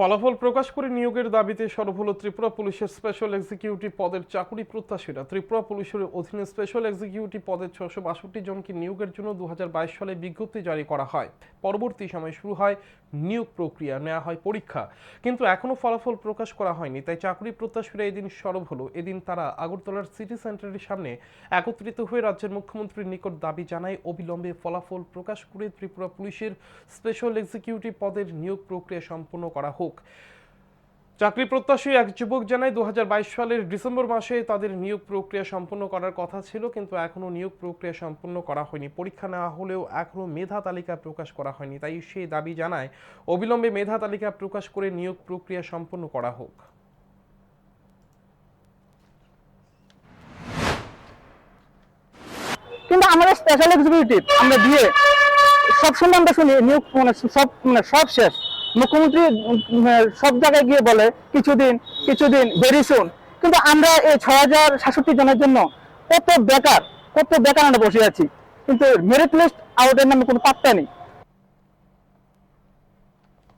ফলাফল প্রকাশ করে নিয়োগের দাবিতে সরব হল ত্রিপুরা পুলিশের স্পেশাল এক্সিকিউটিভ পদের চাকুরি প্রত্যাশীরা। ত্রিপুরা পুলিশের অধীনে স্পেশাল এক্সিকিউটিভ পদের ছশো বাষট্টি জনকে নিয়োগের জন্য দু হাজার বাইশ সালে বিজ্ঞপ্তি জারি করা হয়। পরবর্তী সময় শুরু হয় নিয়োগ প্রক্রিয়া নেওয়া হয় পরীক্ষা। কিন্তু এখনও ফলাফল প্রকাশ করা হয়নি, তাই চাকরি প্রত্যাশীরা এদিন সরব হলো। এদিন তারা আগরতলার সিটি সেন্টারের সামনে একত্রিত হয়ে রাজ্যের মুখ্যমন্ত্রীর নিকট দাবি জানায়, অবিলম্বে ফলাফল প্রকাশ করে ত্রিপুরা পুলিশের স্পেশাল এক্সিকিউটিভ পদের নিয়োগ প্রক্রিয়া সম্পন্ন করা হোক। চাকরি প্রত্যাশী এক যুবক জানায় দু সালের ডিসেম্বর মাসে তাদের নিয়োগ প্রক্রিয়া সম্পন্ন করার কথা ছিল, কিন্তু এখনও নিয়োগ প্রক্রিয়া সম্পন্ন করা হয়নি। পরীক্ষা নেওয়া হলেও এখনও মেধা তালিকা প্রকাশ করা হয়নি, তাই সেই দাবি জানায়, অবিলম্বে মেধা তালিকা প্রকাশ করে নিয়োগ প্রক্রিয়া সম্পন্ন করা হোক। কিন্তু আমাদের স্পেশাল এক্সিকিউটিভ আমরা দিয়ে সবসময় আমরা শুনি, নিয়োগ মানে সব মানে সব শেষ। মুখ্যমন্ত্রী সব জায়গায় গিয়ে বলে, কিছুদিন কিছুদিন ভেরি সুন কিন্তু আমরা এই ছ হাজার সাতষট্টি জনের জন্য কত বেকার কত বেকার আমরা বসে আছি। কিন্তু মেরিট লিস্ট আউটের নামে কোনো পাত্তা নেই।